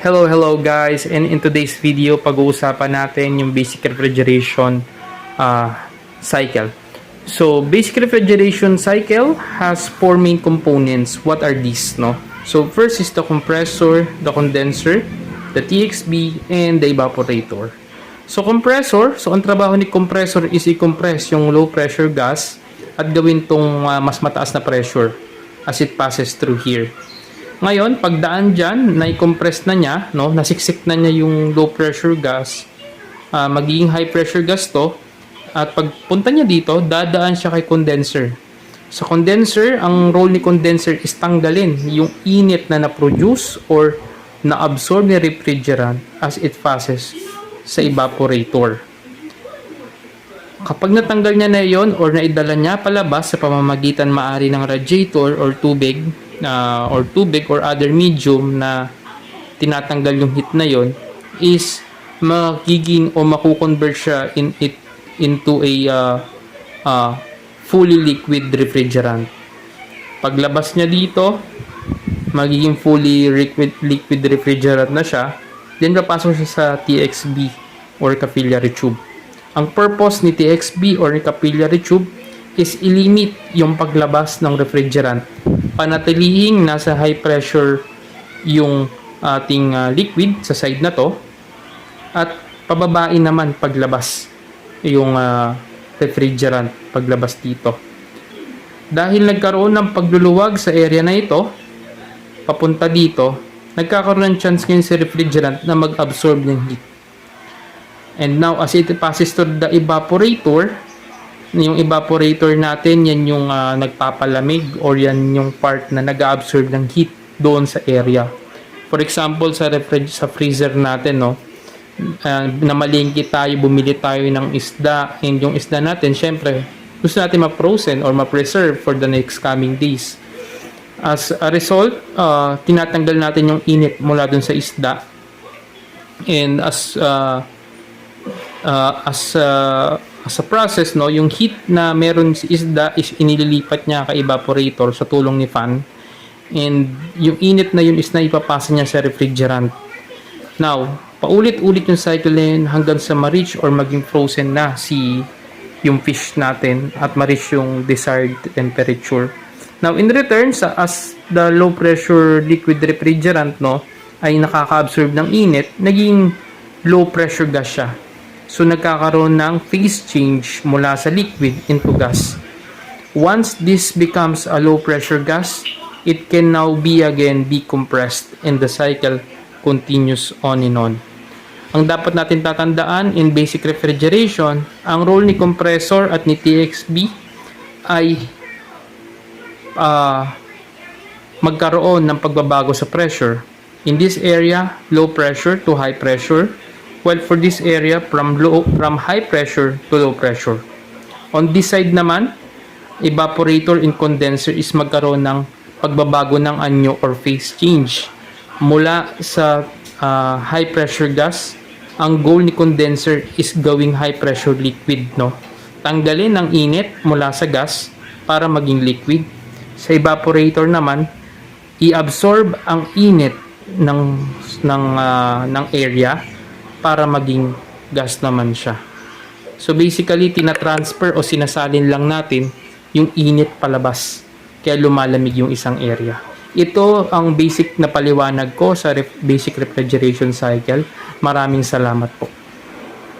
Hello, hello guys. And in today's video, pag-uusapan natin yung basic refrigeration uh, cycle. So, basic refrigeration cycle has four main components. What are these, no? So, first is the compressor, the condenser, the TXB, and the evaporator. So, compressor, so ang trabaho ni compressor is i-compress yung low pressure gas at gawin tong uh, mas mataas na pressure as it passes through here. Ngayon, pagdaan dyan, na-compress na niya, no, nasiksik na niya yung low pressure gas, ah, magiging high pressure gas to, at pagpunta niya dito, dadaan siya kay condenser. Sa condenser, ang role ni condenser is tanggalin yung init na na-produce or na-absorb ni refrigerant as it passes sa evaporator. Kapag natanggal niya na yon or naidala niya palabas sa pamamagitan maari ng radiator or tubig uh, or tubig or other medium na tinatanggal yung heat na yon is magiging o makukonvert siya in it into a uh, uh, fully liquid refrigerant. Paglabas niya dito, magiging fully liquid, liquid refrigerant na siya. Then papasok siya sa TXB or capillary tube. Ang purpose ni TXB or ni capillary tube is ilimit yung paglabas ng refrigerant. Panatilihing nasa high pressure yung ating uh, liquid sa side na to at pababain naman paglabas yung uh, refrigerant paglabas dito. Dahil nagkaroon ng pagluluwag sa area na ito, papunta dito, nagkakaroon ng chance ngayon si refrigerant na mag-absorb ng heat. And now, as it passes to the evaporator, yung evaporator natin, yan yung uh, nagpapalamig or yan yung part na nag-absorb ng heat doon sa area. For example, sa, refrig- sa freezer natin, no, uh, namalingki tayo, bumili tayo ng isda, and yung isda natin, syempre, gusto natin ma-frozen or ma-preserve for the next coming days. As a result, uh, tinatanggal natin yung init mula dun sa isda. And as uh, uh, as uh, as a process no yung heat na meron si isda is inililipat niya kay evaporator sa tulong ni fan. And yung init na yun is na ipapasa niya sa refrigerant. Now paulit-ulit yung cycle na hanggang sa ma-reach or maging frozen na si yung fish natin at ma-reach yung desired temperature. Now in return sa as the low pressure liquid refrigerant no ay nakaka-absorb ng init naging low pressure gas siya So nagkakaroon ng phase change mula sa liquid into gas. Once this becomes a low pressure gas, it can now be again decompressed and the cycle continues on and on. Ang dapat natin tatandaan in basic refrigeration, ang role ni compressor at ni TXB ay uh, magkaroon ng pagbabago sa pressure. In this area, low pressure to high pressure Well, for this area, from low, from high pressure to low pressure. On this side naman, evaporator and condenser is magkaroon ng pagbabago ng anyo or phase change. Mula sa uh, high pressure gas, ang goal ni condenser is gawing high pressure liquid, no? Tanggalin ang init mula sa gas para maging liquid. Sa evaporator naman, i-absorb ang init ng ng uh, ng area para maging gas naman siya. So basically, tinatransfer o sinasalin lang natin yung init palabas. Kaya lumalamig yung isang area. Ito ang basic na paliwanag ko sa basic refrigeration cycle. Maraming salamat po.